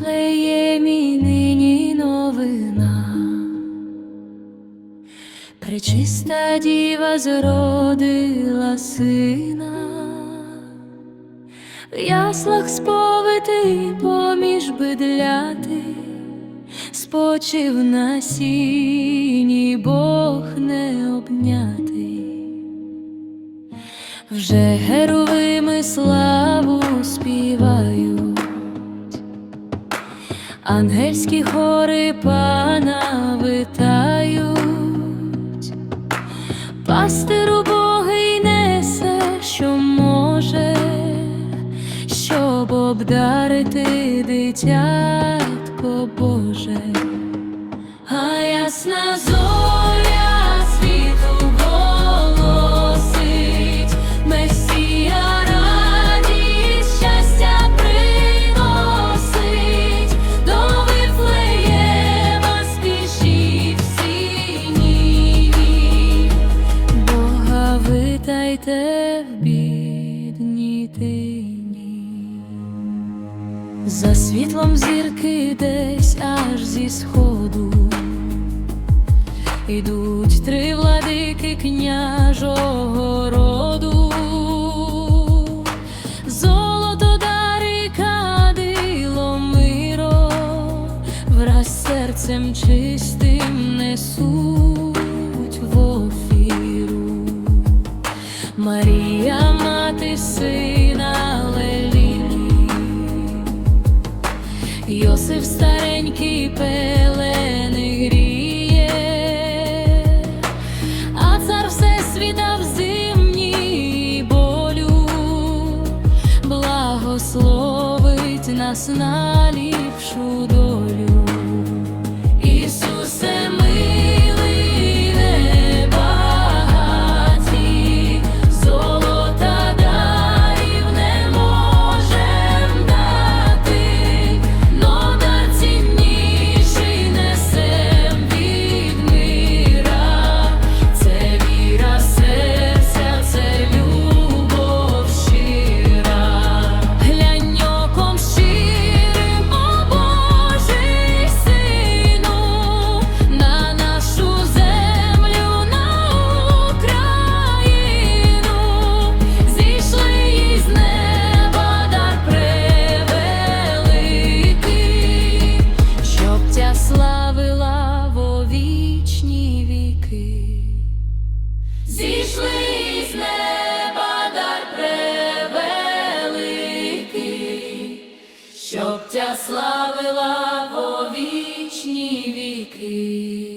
Вифлеє мій новина, пречиста діва зродила сина, в яслах сповитий поміж бедляти, спочив на сіні Бог не обнятий, вже геровими славу співа ангельські хори пана витають. Пастиру Богий несе, що може, щоб обдарити дитятко Боже, а ясна зоря За світлом зірки десь аж зі сходу. Ідуть три владики княжого роду, золото дари кадило миро, враз серцем чистим несуть в офіру. Марія, мати сина пелени гріє, а цар всесвіта в зимній болю благословить нас на ліпшу долю. Щоб славила по вічні віки.